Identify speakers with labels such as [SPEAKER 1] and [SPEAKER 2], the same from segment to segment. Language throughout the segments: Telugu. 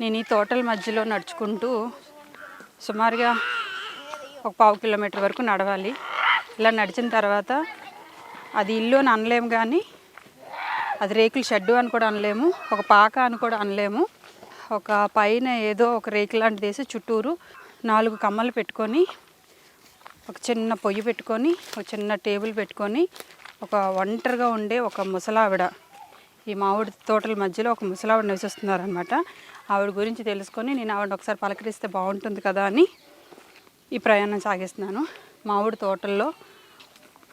[SPEAKER 1] నేను ఈ తోటల మధ్యలో నడుచుకుంటూ సుమారుగా ఒక పావు కిలోమీటర్ వరకు నడవాలి. ఇలా నడిచిన తర్వాత అది ఇల్లు అని అనలేము కానీ అది రేకుల షెడ్డు అని కూడా అనలేము ఒక పాక అని కూడా అనలేము. ఒక పైన ఏదో ఒక రేకు లాంటిది వేసి చుట్టూరు నాలుగు కమ్మలు పెట్టుకొని ఒక చిన్న పొయ్యి పెట్టుకొని ఒక చిన్న టేబుల్ పెట్టుకొని ఒక ఒంటరిగా ఉండే ఒక ముసలావిడ. ఈ మామిడి తోటల మధ్యలో ఒక ముసలావిడ నివసిస్తున్నారనమాట ఆవిడ గురించి తెలుసుకొని నేను ఆవిడ ఒకసారి పలకరిస్తే బాగుంటుంది కదా అని ఈ ప్రయాణం సాగిస్తున్నాను. మామిడి తోటల్లో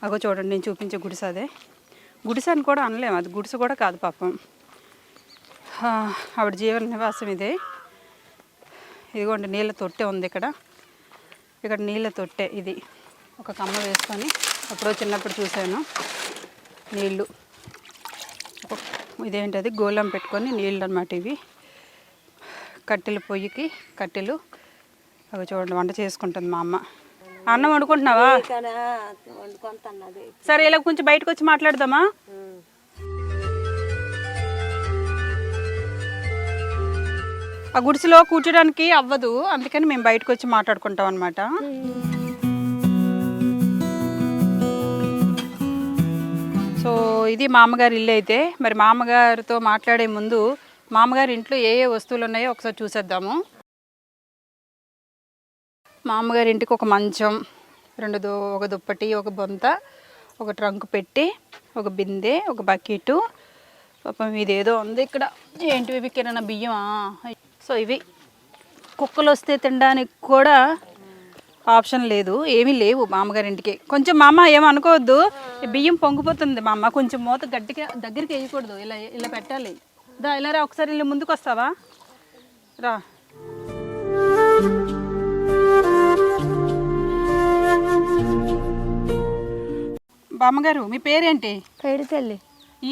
[SPEAKER 1] అగో చూడండి నేను చూపించే గుడిసె అదే. గుడిసె అని కూడా అనలేము అది గుడిసె కూడా కాదు పాపం. ఆవిడ జీవన నివాసం ఇదే. ఇదిగోండి నీళ్ళ తొట్టె ఉంది ఇక్కడ. ఇక్కడ నీళ్ళ తొట్టె ఇది. ఒక కమ్మ వేసుకొని అప్పుడో చిన్నప్పుడు చూశాను. నీళ్ళు. ఇదేంటది? గోళం పెట్టుకొని నీళ్ళు అనమాట ఇవి. కట్టెల పొయ్యికి కట్టెలు. అవి చూడండి వంట చేసుకుంటుంది మా అమ్మ. అన్నం వండుకుంటున్నావా? సరే ఇలా కొంచెం బయటకు వచ్చి మాట్లాడదామా? ఆ గుడిసెలో కూర్చోడానికి అవ్వదు అందుకని మేము బయటకు వచ్చి మాట్లాడుకుంటాం అనమాట సో ఇది మామగారి ఇల్లు అయితే మరి మామగారితో మాట్లాడే ముందు మామగారి ఇంట్లో ఏ ఏ వస్తువులు ఉన్నాయో ఒకసారి చూసేద్దాము. మామగారి ఇంటికి ఒక మంచం రెండు దో ఒక దుప్పటి ఒక బొంత ఒక ట్రంక్ పెట్టి ఒక బిందె ఒక బకెట్. పాపం ఇదేదో ఉంది ఇక్కడ. ఏంటివి ఇవి? కిరాణా బియ్యమా? సో ఇవి. కుక్కలు వస్తే తినడానికి కూడా ఆప్షన్ లేదు. ఏమీ లేవు మామగారింటికి కొంచెం మా అమ్మ ఏమో అనుకోవద్దు. ఈ బియ్యం పొంగిపోతుంది మా అమ్మ. కొంచెం మూత గట్టిగా దగ్గరికి వేయకూడదు. ఇలా ఇలా పెట్టాలి. దా ఇలా రా ఒకసారి ఇలా ముందుకు వస్తావా రా. బామ్మగారు మీ పేరేంటి?
[SPEAKER 2] పైడి తల్లి
[SPEAKER 1] ఈ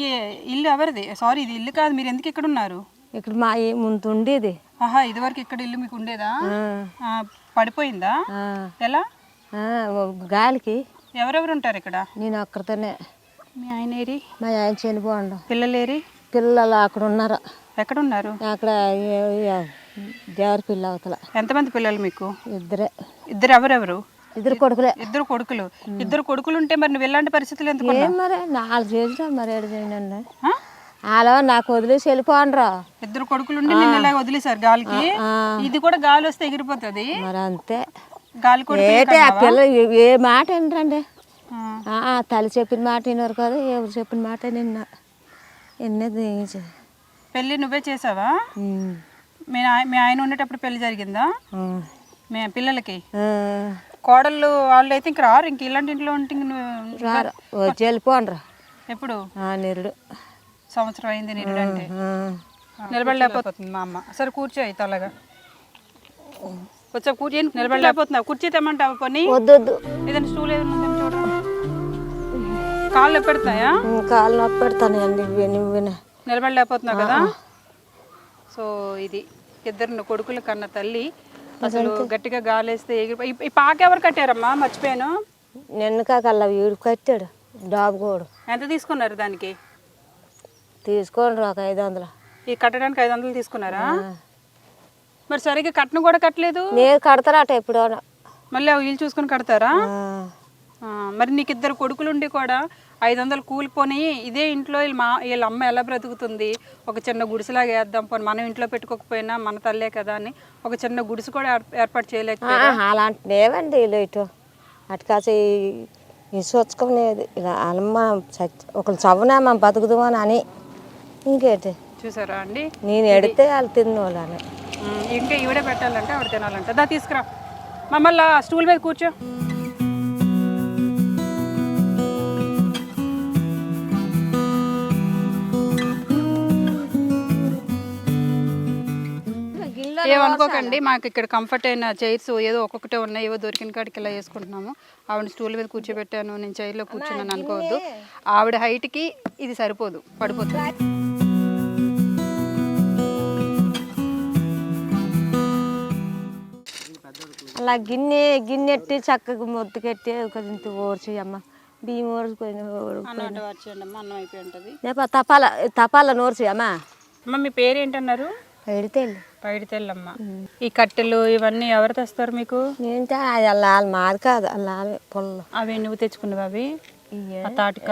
[SPEAKER 1] ఇల్లు ఎవరిది? సారీ ఇది ఇల్లు కాదు మీరు ఎందుకు ఇక్కడ ఉన్నారు?
[SPEAKER 2] ఇక్కడ మా ముందు ఉండేది.
[SPEAKER 1] ఆహా ఇదివరకు ఇక్కడ ఇల్లు మీకు ఉండేదా?
[SPEAKER 2] ఆ,
[SPEAKER 1] పడిపోయిందా? ఎలా?
[SPEAKER 2] ఆ, ఓ గాలికి.
[SPEAKER 1] ఎవరెవరు ఉంటారు ఇక్కడ?
[SPEAKER 2] నేను అక్కడితోనే
[SPEAKER 1] మీ ఆయన ఏరి?
[SPEAKER 2] మా ఆయన చనిపోండు
[SPEAKER 1] పిల్లలేరి?
[SPEAKER 2] పిల్లలు అక్కడ ఉన్నారు.
[SPEAKER 1] ఎక్కడ ఉన్నారు
[SPEAKER 2] అక్కడ దేవర పిల్ల అవతల.
[SPEAKER 1] ఎంతమంది పిల్లలు మీకు?
[SPEAKER 2] ఇద్దరే.
[SPEAKER 1] ఇద్దరు ఎవరెవరు?
[SPEAKER 2] ఇద్దరు కొడుకులే.
[SPEAKER 1] ఇద్దరు కొడుకులు. ఇద్దరు కొడుకులు ఉంటే మరి నువ్వు ఎలాంటి పరిస్థితులు ఎందుకు
[SPEAKER 2] ఏం మరి? నాలుగు చేసిన మరి ఏడు చేయండి? అలా నాకు వదిలేసి వెళ్ళిపోండ్రా.
[SPEAKER 1] ఇద్దరు కొడుకులు ఉండి నిన్న ఇలా వదిలేశారు గాలికి. ఇది కూడా గాలి వస్తే ఎగిరిపోతుంది?
[SPEAKER 2] మరి అంతే.
[SPEAKER 1] గాలి కూడా
[SPEAKER 2] ఏటే ఆ పిల్ల ఏ- మాట ఏంటండి
[SPEAKER 1] ఆ.
[SPEAKER 2] తల్లి చెప్పిన మాట విన్నారు కదా ఎవరు చెప్పిన మాట నిన్న. ఎన్నది
[SPEAKER 1] పెళ్ళి నువ్వే చేసావా? మీ మీ ఆయన ఉండేటప్పుడు పెళ్ళి జరిగిందా? మీ పిల్లలకి? కోడళ్ళు వాళ్ళు అయితే ఇంక రారు ఇంక ఇలాంటి ఇంట్లో ఉంటే
[SPEAKER 2] రారు. వచ్చి వెళ్ళిపోండ్రా
[SPEAKER 1] ఎప్పుడు?
[SPEAKER 2] నిరుడు.
[SPEAKER 1] సంవత్సరం అయింది నిరుడు అంటే. నిలబడలేకపోతుంది మా అమ్మ. సరే కూర్చో అయితే అలాగా. వచ్చా కూర్చో నిలబడలేకపోతున్నావు కుర్చీ తెమ్మంటావా
[SPEAKER 2] వద్దు వద్దు
[SPEAKER 1] ఏదైనా స్టూల్ ఏదైనా కాళ్ళు పెడతాయా?
[SPEAKER 2] కాళ్ళు నొప్పి పెడతాను అండి ఇవి నువ్వునే
[SPEAKER 1] నిలబడలేకపోతున్నావు కదా? సో ఇది ఇద్దరు కొడుకులు కన్న తల్లి అసలు గట్టిగా గాలేస్తే ఎగిరి ఈ- పాక ఎవరు కట్టారమ్మా? మర్చిపోయాను.
[SPEAKER 2] నిన్న కాకల్లా వీడు కట్టాడు డాబు కోడు.
[SPEAKER 1] ఎంత తీసుకున్నారు దానికి?
[SPEAKER 2] తీసుకోండి ఒక ఐదు వందలు.
[SPEAKER 1] ఈ కట్టడానికి ఐదు వందలు తీసుకున్నారా? మరి సరిగ్గా కట్టను కూడా కట్టలేదు?
[SPEAKER 2] నేను కడతారట ఎప్పుడో
[SPEAKER 1] మళ్ళీ ఇల్లు చూసుకొని కడతారా? మరి నీకు ఇద్దరు కొడుకులు ఉండి కూడా ఐదు వందలు కూలిపోని ఇదే ఇంట్లో వీళ్ళ మా వీళ్ళ అమ్మ ఎలా బ్రతుకుతుంది? ఒక చిన్న గుడిసెలాగా వేద్దాం పోనీ మనం ఇంట్లో పెట్టుకోకపోయినా మన తల్లే కదా అని ఒక చిన్న గుడిసె కూడా ఏర్- ఏర్పాటు చేయలేక
[SPEAKER 2] అలాంటి లేవండి వీళ్ళు ఇటు. అటు కాసి ఇసుకొచ్చుకునేది ఇక అమ్మ ఒకళ్ళు చవ్వనా బతుకుదామని అని. ఇంకేంటి?
[SPEAKER 1] చూసారా అండి?
[SPEAKER 2] నేను ఎడితే వాళ్ళు తిన్నోళ్ళని.
[SPEAKER 1] ఇంకా ఈవిడే పెట్టాలంటే ఆవిడ తినాలంటే. దా తీసుకురా. మమ్మల్ని ఆ స్టూల్ మీద కూర్చో. ఏమనుకోకండి మాకు ఇక్కడ కంఫర్ట్ అయిన చైర్స్ ఏదో ఒక్కొక్కటే ఉన్నాయి ఏవో దొరికిన కాడికి ఇలా వేసుకుంటున్నాము. ఆవిడ స్టూల్ మీద కూర్చోబెట్టాను నేను చైర్లో కూర్చున్నాను అనుకోవద్దు. ఆవిడ హైట్కి ఇది సరిపోదు పడిపోతుంది.
[SPEAKER 2] అలా గిన్నె గిన్నె ఎట్టి చక్కగా మొత్తుకెట్టి కొంచెం ఓర్చి అమ్మ బియ్యం ఓర్చుకొని తపాల తపాల నోర్చి అమ్మ.
[SPEAKER 1] అమ్మ మీ పేరు ఏంటన్నారు
[SPEAKER 2] ఎడితే
[SPEAKER 1] పైడి తెల్లమ్మ. ఈ కట్టెలు ఇవన్నీ ఎవరు తెస్తారు మీకు?
[SPEAKER 2] ఏంటి అది అలా మాది కాదు అలా పొలం.
[SPEAKER 1] అవి నువ్వు తెచ్చుకున్నవి అవి? తాటిక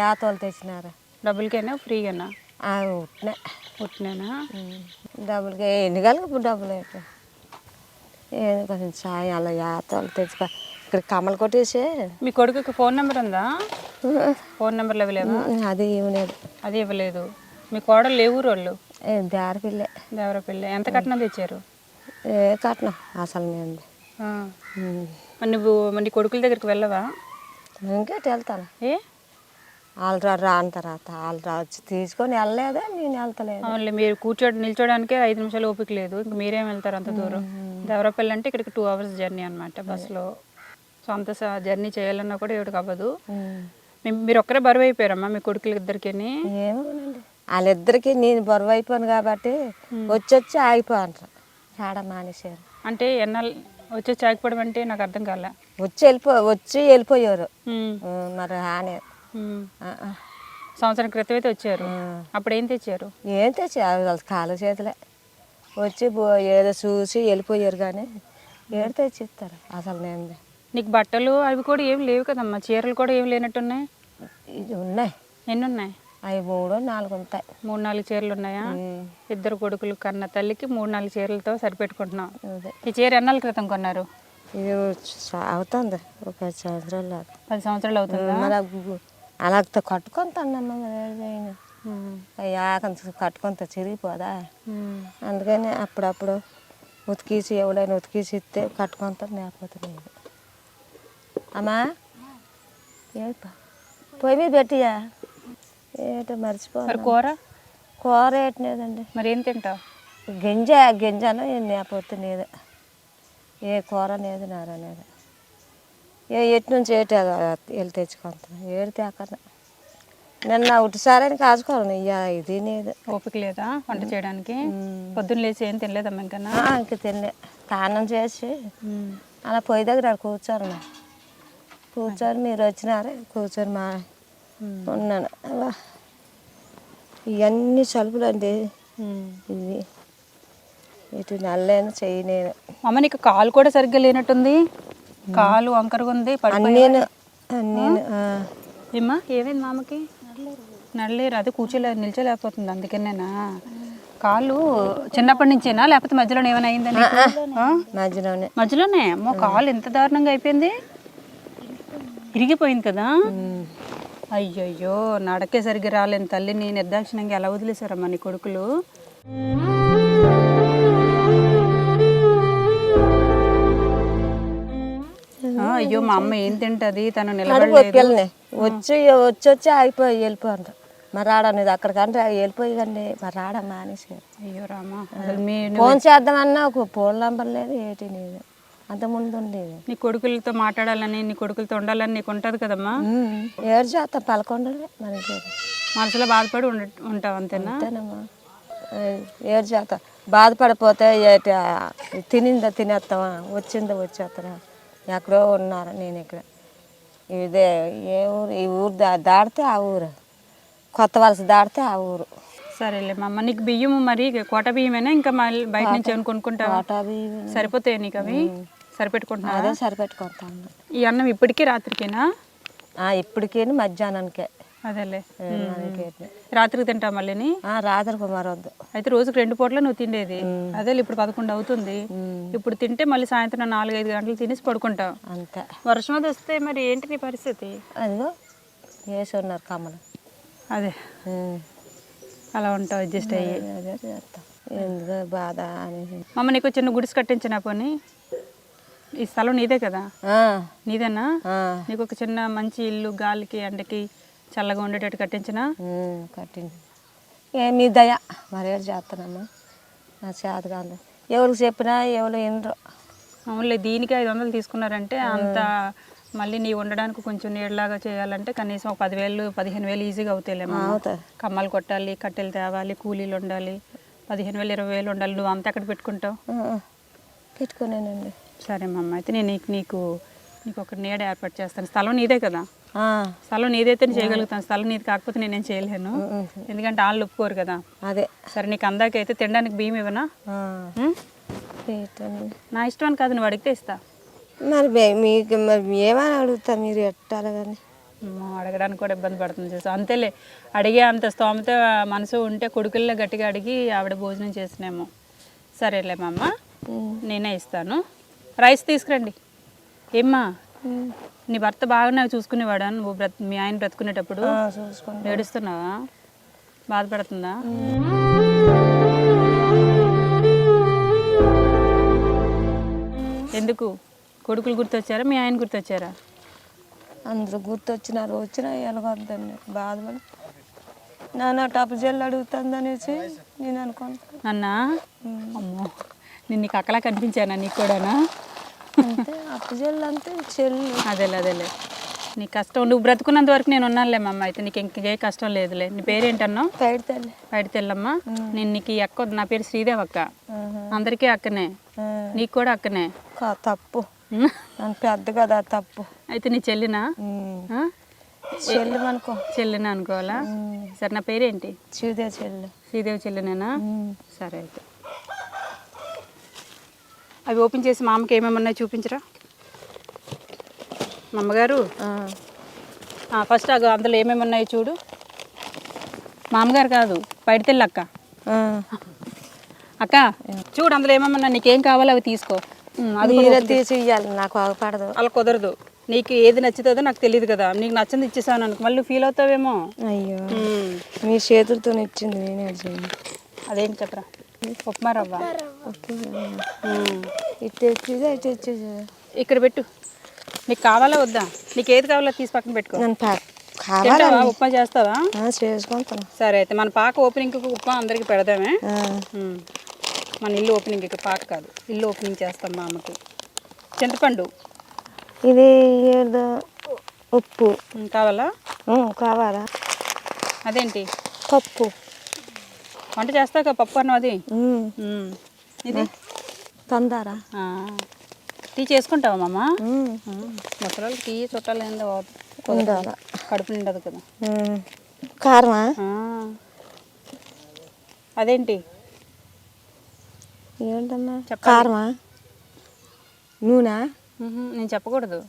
[SPEAKER 2] యాతోలు తెచ్చినారు.
[SPEAKER 1] డబ్బులకేనా ఫ్రీగానా?
[SPEAKER 2] అవి ఉట్టినాయి
[SPEAKER 1] పుట్టినేనా
[SPEAKER 2] డబ్బులకి ఎన్ని కలిగి డబ్బులు అయితే ఏదో కొంచెం సాయం అలా యాతోలు తెచ్చుకో ఇక్కడ కమ్మలు కొట్టేసి.
[SPEAKER 1] మీ కొడుకుకి ఫోన్ నెంబర్ ఉందా? ఫోన్ నెంబర్లు ఇవ్వలేవా
[SPEAKER 2] అది ఇవ్వలేదు.
[SPEAKER 1] అది ఇవ్వలేదు. మీ కోడలు ఏ ఊరు వాళ్ళు
[SPEAKER 2] దారిపిల్లే
[SPEAKER 1] దేవరపల్లి ఎంత కట్నం తెచ్చారు?
[SPEAKER 2] ఏ కట్నం అసలు
[SPEAKER 1] ఆ. మరి నువ్వు మరి నీ కొడుకుల దగ్గరికి వెళ్ళవా?
[SPEAKER 2] ఇంకేటి వెళ్తాను.
[SPEAKER 1] ఏ?
[SPEAKER 2] వాళ్ళు రా రాని తర్వాత వాళ్ళు వచ్చి తీసుకొని వెళ్ళలేదే? నేను వెళ్తలేదు.
[SPEAKER 1] అవునులే మీరు కూర్చోడానికి నిల్చోడానికే ఐదు నిమిషాలు ఓపిక లేదు. ఇంక మీరేం వెళ్తారు అంత దూరం? దేవరపల్లి అంటే ఇక్కడికి టూ అవర్స్ జర్నీ అనమాట బస్సులో. సో అంత జర్నీ చేయాలన్నా కూడా ఏమిటి అవ్వదు. మీరు ఒక్కరే బరువు అయిపోయారమ్మా మీ కొడుకులు ఇద్దరికి
[SPEAKER 2] ఏమోనండి. వాళ్ళిద్దరికి నేను బరువు అయిపోయాను కాబట్టి వచ్చి వచ్చి ఆగిపోంటారు ఆడ మానేశారు?
[SPEAKER 1] అంటే ఎన్నాళ్ళు వచ్చి చాకపోవడం అంటే నాకు అర్థం కాలే.
[SPEAKER 2] వచ్చి వెళ్ళిపో వచ్చి వెళ్ళిపోయారు. మరి ఆనే.
[SPEAKER 1] సంవత్సరం క్రితం అయితే వచ్చారు. అప్పుడు ఏం తెచ్చారు?
[SPEAKER 2] ఏం తెచ్చి వాళ్ళ కాలు చేతులే. వచ్చి ఏదో చూసి వెళ్ళిపోయారు కానీ ఏడు తెచ్చి ఇస్తారు అసలు నేను
[SPEAKER 1] నీకు బట్టలు అవి కూడా ఏం లేవు కదమ్మా. చీరలు కూడా ఏం లేనట్టున్నాయి?
[SPEAKER 2] ఇది ఉన్నాయి.
[SPEAKER 1] ఎన్ని ఉన్నాయి?
[SPEAKER 2] అవి మూడు నాలుగు ఉంటాయి.
[SPEAKER 1] మూడు నాలుగు చీరలు ఉన్నాయా? ఇద్దరు కొడుకులు కన్న తల్లికి మూడు నాలుగు చీరలతో సరిపెట్టుకుంటున్నాం. ఈ చీర ఎన్నాళ్ళ క్రితం కొన్నారు?
[SPEAKER 2] ఇది అవుతుంది. ఒక పది సంవత్సరాలు
[SPEAKER 1] పది సంవత్సరాలు అవుతుందా?
[SPEAKER 2] అలా కట్టుకుంటానమ్మా యాకంత కట్టుకుంత చిరిగిపోదా. అందుకని అప్పుడప్పుడు ఉతికేసి ఎవడైనా ఉతికేసి ఇస్తే కట్టుకుంటాను లేకపోతే లేదు. అమ్మా? ఏపా పొయ్యి మీద పెట్టియా? ఏటో మర్చిపో
[SPEAKER 1] మరి కూర?
[SPEAKER 2] కూర ఏటనేదండి
[SPEAKER 1] మరి ఏం తింటావు?
[SPEAKER 2] గింజ గింజను లేకపోతే లేదు ఏ కూర లేదు నార లేదు ఏ ఎటు నుంచి ఏటి వెళ్ళి తెచ్చుకుంటాను ఏడు తేకన్నా. నిన్న ఉటిసారని కాచుకోను ఇయ్య ఇది లేదు
[SPEAKER 1] ఓపిక లేదా వంట చేయడానికి? పొద్దున్న లేచి ఏం తినలేదమ్మా ఇంకా
[SPEAKER 2] ఇంక తినలే. స్నానం చేసి అలా పొయ్యి దగ్గర ఆడ కూర్చోను. కూర్చొని మీరు వచ్చినారే కూర్చొని మా ఉన్నాను. అలా ఇవన్నీ సలుపులు అండి ఇవి. ఇటు నల్లేను చెయ్యి నేను
[SPEAKER 1] అమ్మ నీకు కాలు కూడా సరిగ్గా లేనట్టుంది. కాలు వంకరగా ఉంది
[SPEAKER 2] అన్నీను ఆ.
[SPEAKER 1] ఏమ్మా ఏమైంది మామకి? నడలేరు అదే కూర్చోలే నిల్చోలేకపోతుంది అందుకనేనా? కాలు చిన్నప్పటి నుంచేనా లేకపోతే మధ్యలో ఏమైనా అయిందా నీకు? ఆ?
[SPEAKER 2] మధ్యలోనే.
[SPEAKER 1] మధ్యలోనే? అమ్మో కాలు ఎంత దారుణంగా అయిపోయింది? ఇరిగిపోయింది. కదా. అయ్యయ్యో నడకే సరిగ్గా రాలేని తల్లిని నిర్దాక్షిణంగా ఎలా వదిలేశారమ్మా నీ కొడుకులు? అయ్యో మా అమ్మ ఏం తింటది? తను నిలబడలేదు.
[SPEAKER 2] వచ్చి వచ్చి వచ్చి ఆగిపోయి వెళ్ళిపోండ్రు మరి రాడనేది అక్కడికంటే వెళ్ళిపోయి కండి. మరి రాడ మానేసారు
[SPEAKER 1] అయ్యో రామా.
[SPEAKER 2] ఫోన్ చేద్దామన్నా ఒక ఫోన్ నంబర్ లేదు ఏటి లేదు. అంత ముందు ఉండేది.
[SPEAKER 1] నీ కొడుకులతో మాట్లాడాలని నీ కొడుకులతో ఉండాలని నీకు ఉంటుంది కదమ్మా.
[SPEAKER 2] ఏడు చేస్తాం పలకొండలే మనకి.
[SPEAKER 1] మనసులో బాధపడి ఉండ ఉంటావు అంతేనా?
[SPEAKER 2] అంతేనమ్మా. ఏడు చేస్తాం బాధపడిపోతే ఏటి తినిందా తినేస్తామా వచ్చిందా వచ్చేస్తారా? ఎక్కడో ఉన్నారు నేను ఇక్కడ. ఇదే ఏ ఊరు ఈ ఊరు దా దాడితే ఆ ఊరు. కొత్త వలస దాడితే ఆ ఊరు.
[SPEAKER 1] సరేలే మా అమ్మ నీకు బియ్యం మరి కోట బియ్యమేనా? ఇంకా మళ్ళీ బయట నుంచి ఏమైనా కొనుక్కుంటావా?
[SPEAKER 2] కోటాబీ
[SPEAKER 1] సరిపోతాయి నీకు అవి? సరిపెట్టుకుంటున్నా
[SPEAKER 2] అదే సరిపెట్టుకుంటాను.
[SPEAKER 1] ఈ అన్నం ఇప్పటికీ రాత్రికేనా?
[SPEAKER 2] ఇప్పటికే మధ్యాహ్నానికే.
[SPEAKER 1] అదేలే. రాత్రికి తింటావు మళ్ళీని?
[SPEAKER 2] రాత్రి కుమార్ వద్దు.
[SPEAKER 1] అయితే రోజుకి రెండు పూట్ల నువ్వు తిండేది. అదే ఇప్పుడు పదకొండు అవుతుంది. ఇప్పుడు తింటే మళ్ళీ సాయంత్రం నాలుగు ఐదు గంటలు తినేసి పడుకుంటావు.
[SPEAKER 2] అంతే.
[SPEAKER 1] వర్షం అది వస్తే మరి ఏంటి నీ పరిస్థితి?
[SPEAKER 2] అదిగో వేసి ఉన్నారు కమ్మలు.
[SPEAKER 1] అదే. అలా ఉంటావు అడ్జస్ట్ అయ్యి.
[SPEAKER 2] అదే చేస్తాం ఎందుకు బాధ అని
[SPEAKER 1] మమ్మ నీకు చిన్న గుడిసి కట్టించిన పోనీ? ఈ స్థలం నీదే కదా? నీదేనా? నీకు ఒక చిన్న మంచి ఇల్లు గాలికి ఎండకి చల్లగా ఉండేటట్టు కట్టించినా?
[SPEAKER 2] కట్టింది. ఏమి దయ. మరి చేస్తానమ్మా నా చేత కాదు. ఎవరికి చెప్పినా ఎవరు వినరు.
[SPEAKER 1] అవునులే దీనికి ఐదు వందలు తీసుకున్నారంటే అంత మళ్ళీ నీ ఉండడానికి కొంచెం నీడలాగా చేయాలంటే కనీసం ఒక పదివేలు పదిహేను వేలు ఈజీగా అవుతాయిలేమో
[SPEAKER 2] అవుతాయి.
[SPEAKER 1] కమ్మలు కొట్టాలి కట్టెలు తేవాలి కూలీలు ఉండాలి. పదిహేను వేలు ఇరవై వేలు ఉండాలి. నువ్వు అంతా ఎక్కడ పెట్టుకుంటావు?
[SPEAKER 2] పెట్టుకున్నానండి
[SPEAKER 1] సరే మమ్మ అయితే నేను నీకు నీకు నీకు ఒక నీడ ఏర్పాటు చేస్తాను. స్థలం నీదే కదా? స్థలం నీదైతే నేను చేయగలుగుతాను. స్థలం నీది కాకపోతే నేనేం చేయలేను. ఎందుకంటే వాళ్ళు ఒప్పుకోరు కదా?
[SPEAKER 2] అదే.
[SPEAKER 1] సరే నీకు అందాకైతే తినడానికి బియ్యం ఇవ్వనా. నా ఇష్టం అని కాదు నువ్వు అడిగితే ఇస్తా.
[SPEAKER 2] మరి మీకు మరి ఏమని అడుగుతా? మీరు ఎట్టాలి కానీ?
[SPEAKER 1] అడగడానికి కూడా ఇబ్బంది పడుతుంది చూసు అంతేలే అడిగే అంత స్తోమత మనసు ఉంటే కొడుకుల్లో గట్టిగా అడిగి ఆవిడ భోజనం చేసినేమో. సరేలే మామ. నేనే ఇస్తాను. రైస్ తీసుకురండి. ఏమ్మా? నీ భర్త బాగానే చూసుకునేవాడా? నువ్వు బ్రత్ మీ ఆయన బ్రతుకునేటప్పుడు? ఏడుస్తున్నావా? బాధపడుతుందా? ఎందుకు? కొడుకులు గుర్తొచ్చారా? మీ ఆయన గుర్తొచ్చారా?
[SPEAKER 2] అందరూ గుర్తొచ్చినారు. వచ్చినా ఎలాగొద్దండి బాధపడి నాన్న టప్పు జల్లు అడుగుతుంది అనేసి నేను అనుకోను.
[SPEAKER 1] అన్న అమ్మో. నేను నీకు అక్కలా కనిపించానా నీకు కూడానా?
[SPEAKER 2] అంతే అప్పు జల్లు అంతే చెల్లి.
[SPEAKER 1] అదేలే అదేలే. నీ కష్టం నువ్వు బ్రతుకున్నంత వరకు నేను ఉన్నానులే మమ్మ అయితే. నీకు ఇంకే కష్టం లేదులే. నీ పేరేంటన్నావు?
[SPEAKER 2] బయట తల్లి
[SPEAKER 1] బయట తెల్లమ్మా నేను నీకు అక్క. నా పేరు శ్రీదేవ్ అక్క. అందరికీ అక్కనే. నీకు కూడా అక్కనే.
[SPEAKER 2] తప్పు. పెద్ద కదా తప్పు.
[SPEAKER 1] అయితే నీ చెల్లినా?
[SPEAKER 2] ఉమ్.
[SPEAKER 1] ఆ?
[SPEAKER 2] చెల్లి అనుకో
[SPEAKER 1] చెల్లినా అనుకోవాలా? సరే నా పేరేంటి?
[SPEAKER 2] చూదే చెల్లి.
[SPEAKER 1] శ్రీదేవి చెల్లినేనా. సరే అయితే. అవి ఓపెన్ చేసి మా అమ్మకి ఏమేమి ఉన్నాయో చూపించరా? అమ్మగారు? ఫస్ట్ అగో అందులో ఏమేమి ఉన్నాయో చూడు. మా అమ్మగారు కాదు బయట తెల్లి అక్క. అక్క చూడు అందులో ఏమేమి ఉన్నాయి నీకేం కావాలో అవి తీసుకో. అది
[SPEAKER 2] తీసి ఇవ్వాలి నాకు ఆగపడదు.
[SPEAKER 1] అలా కుదరదు. నీకు ఏది నచ్చుతుందో నాకు తెలియదు కదా. నీకు నచ్చింది ఇచ్చేసాను అనుకో మళ్ళీ ఫీల్ అవుతావేమో.
[SPEAKER 2] అయ్యో. మీ చేతులతో ఇచ్చింది నేనే
[SPEAKER 1] అదేంటి చెప్పరా? ఉప్మా రవ్వ.
[SPEAKER 2] ఇటు ఇటు
[SPEAKER 1] ఇక్కడ పెట్టు. నీకు కావాలా వద్దా? నీకు ఏది కావాలో తీసి పక్కన పెట్టుకో.
[SPEAKER 2] కావాలా
[SPEAKER 1] ఉప్మా చేస్తావా?
[SPEAKER 2] చేసుకుంటాను.
[SPEAKER 1] సరే అయితే మన పాక ఓపెనింగ్ ఉప్మా అందరికి పెడదామే. మన ఇల్లు ఓపెనింగ్ ఇక్కడ పాక కాదు. ఇల్లు ఓపెనింగ్ చేస్తాం మా అమ్మకి. చింతపండు.
[SPEAKER 2] ఇది ఏదో ఉప్పు.
[SPEAKER 1] కావాలా?
[SPEAKER 2] కావాలా?
[SPEAKER 1] అదేంటి?
[SPEAKER 2] పప్పు.
[SPEAKER 1] వంట చేస్తాక పప్పు అన్నం అది. ఇది?
[SPEAKER 2] తొందర.
[SPEAKER 1] టీ చేసుకుంటావా మామ? ముసలి టీ చుట్టాలు ఏందో కడుపు నిండదు కదా.
[SPEAKER 2] కారమా.
[SPEAKER 1] అదేంటి? చెప్పాలి.
[SPEAKER 2] కారమా? నూనె?
[SPEAKER 1] నేను చెప్పకూడదు.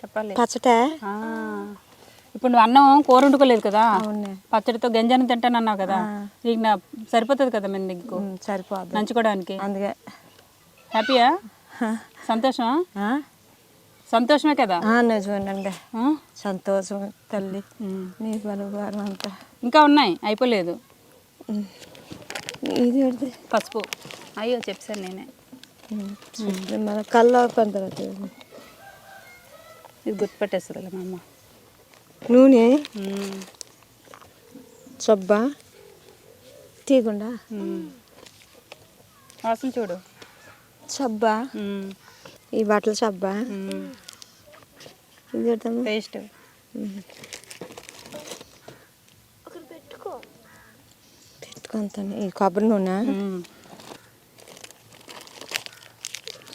[SPEAKER 1] చెప్పాలి.
[SPEAKER 2] పచ్చట.
[SPEAKER 1] ఇప్పుడు నువ్వు అన్నం కూర వండుకోలేదు కదా? పచ్చడితో గంజాన్ని తింటానన్నావు కదా? నీకు నా సరిపోతుంది కదా మేము నీకు?
[SPEAKER 2] ఉమ్, సరిపోద్ది
[SPEAKER 1] నంచుకోవడానికి?
[SPEAKER 2] అందుకే.
[SPEAKER 1] హ్యాపీయా? సంతోషమా?
[SPEAKER 2] ఆ?
[SPEAKER 1] సంతోషమే కదా?
[SPEAKER 2] నిజమేనండి? సంతోషం తల్లి. నీ పలువారం అంతా.
[SPEAKER 1] ఇంకా ఉన్నాయి? అయిపోలేదు.
[SPEAKER 2] ఇది?
[SPEAKER 1] పసుపు. అయ్యో చెప్పాను నేనే.
[SPEAKER 2] మన కళ్ళు తర్వాత
[SPEAKER 1] ఇది గుర్తుపెట్టేస్తుంది మా అమ్మ.
[SPEAKER 2] నూనె. సబ్బా తీయకుండా.
[SPEAKER 1] వాసన చూడు
[SPEAKER 2] సబ్బా. ఈ బట్టల ఏంటమ్మా?
[SPEAKER 1] పేస్ట్
[SPEAKER 2] పెట్టుకుంటాను ఈ కొబ్బరి నూనె.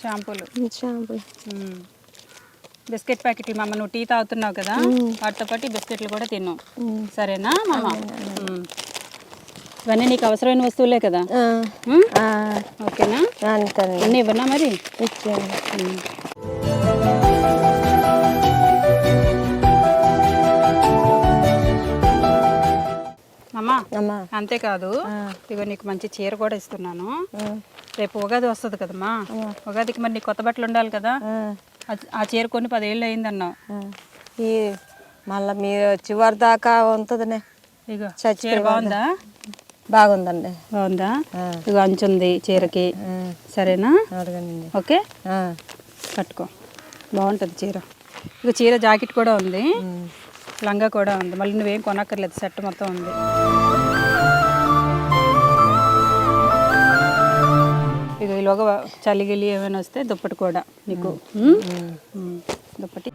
[SPEAKER 1] షాంపూలు
[SPEAKER 2] షాంపూ
[SPEAKER 1] ఉమ్. బిస్కెట్ ప్యాకెట్లు మమ్మ నువ్వు టీ తాగుతున్నావు కదా వాటితో పాటు బిస్కెట్లు కూడా తిన్నావు. సరేనా ఉమ్. ఇవన్నీ నీకు అవసరమైన వస్తువులే కదా? ఓకేనా? అన్నీ ఇవ్వనా మరి. అమ్మా. అంతేకాదు. ఇగో నీకు మంచి చీర కూడా ఇస్తున్నాను. రేపు ఉగాది వస్తుంది కదమ్మా. ఉగాదికి మరి నీకు కొత్త బట్టలు ఉండాలి కదా?
[SPEAKER 2] ఆ,
[SPEAKER 1] చీర కొని పదేళ్ళు అయిందన్నావు.
[SPEAKER 2] ఆ. ఈ మళ్ళీ మీరు చివరి దాకా ఉంటుందనే. చచ్చిపోయి
[SPEAKER 1] చీర బాగుందా?
[SPEAKER 2] బాగుందండి.
[SPEAKER 1] బాగుందా. ఇగో అంచుంది చీరకి. సరేనా?
[SPEAKER 2] అడగండి.
[SPEAKER 1] ఓకే? కట్టుకో. బాగుంటుంది చీర. ఇక చీర జాకెట్ కూడా ఉంది. లంగా కూడా ఉంది. మళ్ళీ నువ్వేం కొనక్కర్లేదు. సెట్ మొత్తం ఉంది. ఇక ఈలోగా చలి గిలి ఏమైనా వస్తే దుప్పటి కూడా నీకు. దుప్పటి.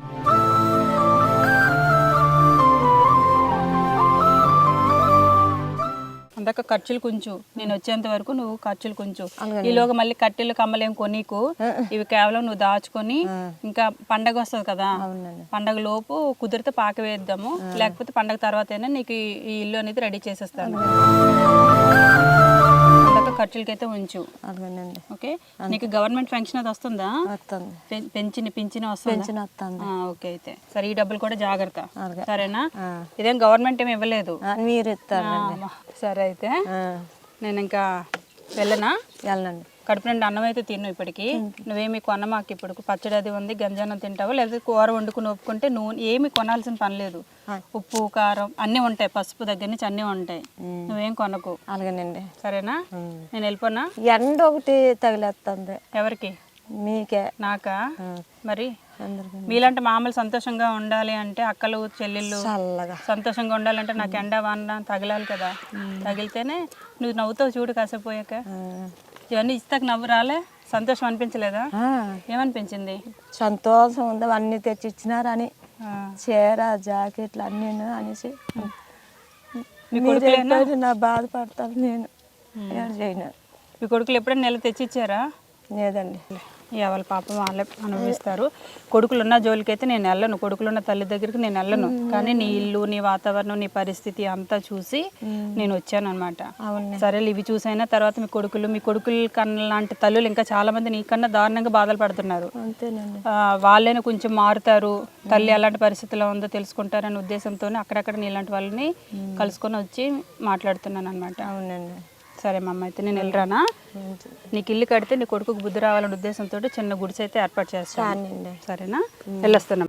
[SPEAKER 1] చక్క ఖర్చులు కొంచెం. నేను వచ్చేంత వరకు నువ్వు ఖర్చులు కొంచెం. ఈలోగా మళ్ళీ కట్టెలు కమ్మలేం కొనీకు. ఇవి కేవలం నువ్వు దాచుకొని ఇంకా పండగ వస్తుంది కదా. పండగ లోపు కుదిరితే పాక వేద్దాము. లేకపోతే పండగ తర్వాత అయినా నీకు ఈ- ఇల్లు అనేది రెడీ చేసేస్తాను. ఖర్చులకైతే ఉంచు.
[SPEAKER 2] అలాగేనండి
[SPEAKER 1] ఓకే? నీకు గవర్నమెంట్ పెన్షన్ అది వస్తుందా?
[SPEAKER 2] వస్తుంది.
[SPEAKER 1] పెంచిన పింఛన్ వస్తుందా?
[SPEAKER 2] పెన్షన్ వస్తుంది.
[SPEAKER 1] ఓకే అయితే. సరే ఈ డబ్బులు కూడా జాగ్రత్త. సరేనా. ఇదేం గవర్నమెంట్ ఏమి ఇవ్వలేదు?
[SPEAKER 2] మీరు ఇస్తారండి.
[SPEAKER 1] అమ్మా, సరే అయితే. నేను ఇంకా వెళ్ళనా?
[SPEAKER 2] వెళ్ళండి.
[SPEAKER 1] కడుపు నిండా అన్నం అయితే తిను ఇప్పటికి. నువ్వేమి కొన మాకు ఇప్పుడు? పచ్చడి అది ఉంది గంజానం తింటావు? లేకపోతే కూర వండుకుని ఒప్పుకుంటే నూనె ఏమి కొనాల్సిన పని లేదు. ఉప్పు కారం అన్నీ ఉంటాయి పసుపు దగ్గర నుంచి అన్నీ ఉంటాయి. నువ్వేం కొనకు.
[SPEAKER 2] అలాగేనండి.
[SPEAKER 1] సరేనా? నేను వెళ్ళిపోనా?
[SPEAKER 2] ఎండ ఒకటి తగిలేస్తుంది
[SPEAKER 1] ఎవరికి?
[SPEAKER 2] మీకే.
[SPEAKER 1] నాకా? మరి? మీలాంటి మామూలు సంతోషంగా ఉండాలి అంటే అక్కలు చెల్లెళ్ళు సంతోషంగా ఉండాలంటే నాకు ఎండ వాన తగలాలి కదా. తగిలితేనే నువ్వు నవ్వుతావు చూడు కాసేపు పోయాక.
[SPEAKER 2] ఆ,
[SPEAKER 1] ఇవన్నీ ఇస్తాక నవ్వు రాలే? సంతోషం అనిపించలేదా? ఏమనిపించింది?
[SPEAKER 2] సంతోషం ఉంది అన్నీ తెచ్చి ఇచ్చినారని చీర జాకెట్లు అన్నీ అనేసి. నా బాధపడతాను నేను. చేయను.
[SPEAKER 1] మీ కొడుకులు ఎప్పుడైనా నెల తెచ్చిచ్చారా?
[SPEAKER 2] లేదండి.
[SPEAKER 1] వాళ్ళ పాపం వాళ్ళే అనుభవిస్తారు. కొడుకులు ఉన్న జోలికైతే నేను వెళ్ళను. కొడుకులు ఉన్న తల్లి దగ్గరికి నేను వెళ్ళను. కానీ నీ ఇల్లు నీ వాతావరణం నీ పరిస్థితి అంతా చూసి నేను వచ్చాను అనమాట సరే ఇవి చూసైనా తర్వాత మీ కొడుకులు మీ కొడుకుల కన్నా లాంటి తల్లులు ఇంకా చాలా మంది నీకన్నా దారుణంగా బాధలు పడుతున్నారు. వాళ్ళైనా కొంచెం మారుతారు. తల్లి ఎలాంటి పరిస్థితిలో ఉందో తెలుసుకుంటారనే ఉద్దేశంతో అక్కడక్కడ నీలాంటి వాళ్ళని కలుసుకొని వచ్చి మాట్లాడుతున్నాను అనమాట
[SPEAKER 2] అవునండి.
[SPEAKER 1] సరే మా అమ్మ అయితే నేను వెళ్ళరానా? నీకు ఇల్లు కడితే నీ కొడుకుకు బుద్ధి రావాలనే ఉద్దేశంతో చిన్న గుడిసె అయితే ఏర్పాటు చేస్తాను. సరేనా? వెళ్ళొస్తున్నాం